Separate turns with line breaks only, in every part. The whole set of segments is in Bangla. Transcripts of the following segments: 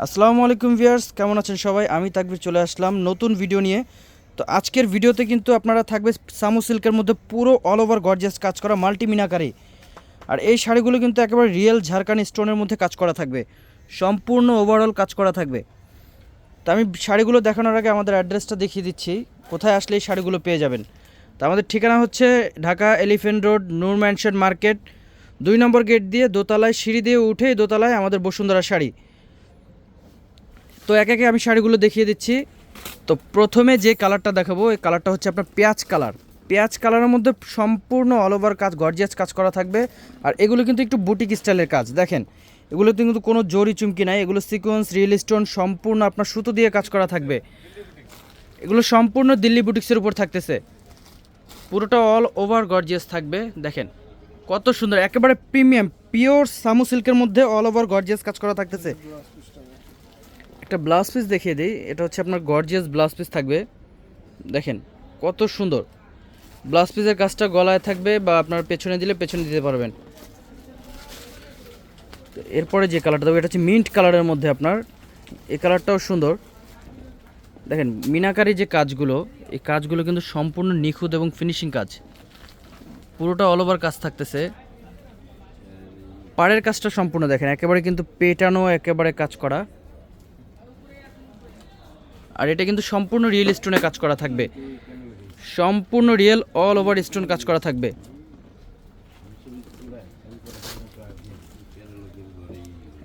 আসসালামু আলাইকুম ভিউয়ার্স, কেমন আছেন সবাই? আমি তাকবির চলে আসলাম নতুন ভিডিও নিয়ে। তো আজকের ভিডিওতে কিন্তু আপনারা থাকবে সামু সিল্কের মধ্যে পুরো অল ওভার গর্জিয়াস কাজ করা মাল্টি মিনাকারি। আর এই শাড়িগুলো কিন্তু একেবারে রিয়েল ঝাড়খানি স্টোনের মধ্যে কাজ করা থাকবে। সম্পূর্ণ ওভারঅল কাজ করা থাকবে। তো আমি শাড়িগুলো দেখানোর আগে আমাদের অ্যাড্রেসটা দেখিয়ে দিচ্ছি। কোথায় আসলে এই শাড়িগুলো পেয়ে যাবেন? তো আমাদের ঠিকানা হচ্ছে Dhaka elephant road Noor mansion market দুই নম্বর গেট দিয়ে দোতলায়, সিঁড়ি দিয়ে উঠে দোতলায় আমাদের বসুন্ধরা শাড়ি। তো একে একে আমি শাড়িগুলো দেখিয়ে দিচ্ছি। তো প্রথমে যে কালারটা দেখাবো, এই কালারটা হচ্ছে আপনার পেঁয়াজ কালার। পেঁয়াজ কালারের মধ্যে সম্পূর্ণ অল ওভার কাজ গর্জিয়াস কাজ করা থাকবে। আর এগুলো কিন্তু একটু বুটিক স্টাইলের কাজ। দেখেন, এগুলোতে কিন্তু কোনো জরি চুমকি নাই, এগুলো সিকোয়েন্স রিয়েল স্টোন সম্পূর্ণ আপনার সুতো দিয়ে কাজ করা থাকবে। এগুলো সম্পূর্ণ দিল্লি বুটিক্সের উপর থাকতেছে। পুরোটা অল ওভার গর্জিয়াস থাকবে। দেখেন, কত সুন্দর, একেবারে প্রিমিয়াম পিওর সামু সিল্কের মধ্যে অল ওভার গর্জিয়াস কাজ করা থাকতেছে। একটা ব্লাউজ পিস দেখিয়ে দিই। এটা হচ্ছে আপনার গর্জিয়াস ব্লাউজ পিস থাকবে। দেখেন, কত সুন্দর। ব্লাউজ পিসের কাজটা গলায় থাকবে বা আপনার পেছনে দিলে পেছনে দিতে পারবেন। এরপরে যে কালারটা দেবো, এটা হচ্ছে মিন্ট কালারের মধ্যে আপনার। এই কালারটাও সুন্দর। দেখেন, মিনাকারি যে কাজগুলো, এই কাজগুলো কিন্তু সম্পূর্ণ নিখুঁত এবং ফিনিশিং কাজ। পুরোটা অল ওভার কাজ থাকতেছে। পাড়ের কাজটা সম্পূর্ণ দেখেন, একেবারে কিন্তু পেটানো একেবারে কাজ করা। আর এটা কিন্তু সম্পূর্ণ রিয়েল স্টোনে কাজ করা থাকবে। সম্পূর্ণ রিয়েল অল ওভার স্টোন কাজ করা থাকবে।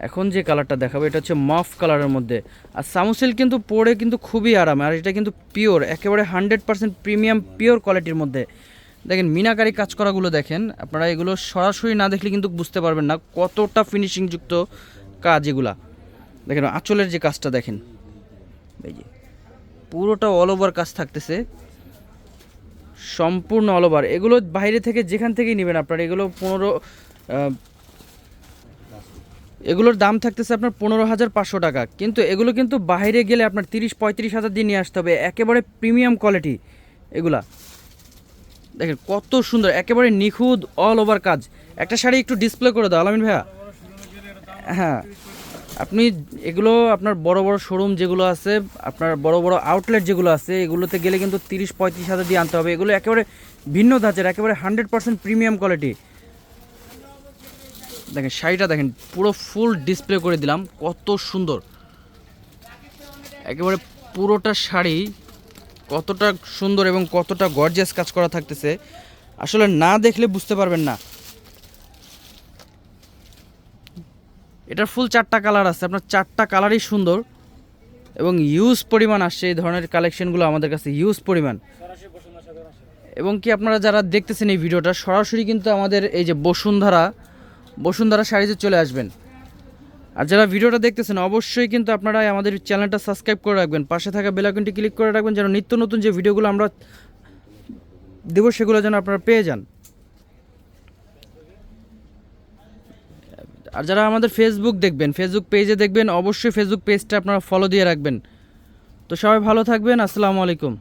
এখন যে কালারটা দেখাবো, এটা হচ্ছে মফ কালারের মধ্যে। আর সামুসিল কিন্তু পরে কিন্তু খুবই আরাম, আর এটা কিন্তু পিওর একেবারে হান্ড্রেড পার্সেন্ট প্রিমিয়াম পিওর কোয়ালিটির মধ্যে। দেখেন, মিনাকারি কাজ করাগুলো দেখেন, আপনারা এগুলো সরাসরি না দেখলে কিন্তু বুঝতে পারবেন না কতটা ফিনিশিংযুক্ত কাজ এগুলা। দেখেন, আঁচলের যে কাজটা দেখেন। এই যে। পুরোটা অল ওভার কাজ থাকতেছে। সম্পূর্ণ অল ওভার এগুলো বাইরে থেকে যেখান থেকেই নেবেন আপনার, এগুলো পনেরো এগুলোর দাম থাকতেছে আপনার পনেরো হাজার পাঁচশো টাকা। কিন্তু এগুলো কিন্তু বাইরে গেলে আপনার তিরিশ, পঁয়ত্রিশ হাজার দিয়ে নিয়ে আসতে হবে। একেবারে প্রিমিয়াম কোয়ালিটি এগুলা। দেখেন কত সুন্দর, একেবারে নিখুঁত অল ওভার কাজ। একটা শাড়ি একটু ডিসপ্লে করে দাও, আলামিন ভাইয়া। হ্যাঁ। আপনি এগুলো আপনার বড় বড় শোরুম যেগুলো আছে, আপনার বড় বড় আউটলেট যেগুলো আছে, এগুলোতে গেলে কিন্তু তিরিশ, পঁয়ত্রিশ হাজার দিয়ে আনতে হবে। এগুলো একেবারে ভিন্ন ধাঁচের, একেবারে হান্ড্রেড পার্সেন্ট প্রিমিয়াম কোয়ালিটি দেখেন, শাড়িটা দেখেন, পুরো ফুল ডিসপ্লে করে দিলাম, কত সুন্দর। একেবারে পুরোটা শাড়ি কতটা সুন্দর এবং কতটা গর্জিয়াস কাজ করা থাকতেছে। আসলে না দেখলে বুঝতে পারবেন না। এটার ফুল চারটা কালার আছে। আপনার চারটা কালারই সুন্দর এবং ইউজ পরিমাণ আসছে এই ধরনের কালেকশনগুলো আমাদের কাছে ইউজ পরিমাণ। এবং কি আপনারা যারা দেখতেছেন এই ভিডিওটা, সরাসরি কিন্তু আমাদের এই যে বসুন্ধরা বসুন্ধরা শাড়িতে চলে আসবেন। আর যারা ভিডিওটা দেখতেছেন, অবশ্যই কিন্তু আপনারা আমাদের চ্যানেলটা সাবস্ক্রাইব করে রাখবেন। পাশে থাকা বেলাকনটি ক্লিক করে রাখবেন যেন নিত্য নতুন যে ভিডিওগুলো আমরা দেবো, সেগুলো যেন আপনারা পেয়ে যান। আর যারা আমাদের ফেসবুক দেখবেন ফেসবুক পেজে দেখবেন, অবশ্যই ফেসবুক পেজটা আপনারা ফলো দিয়ে রাখবেন। তো সবাই ভালো থাকবেন, আসসালামু আলাইকুম।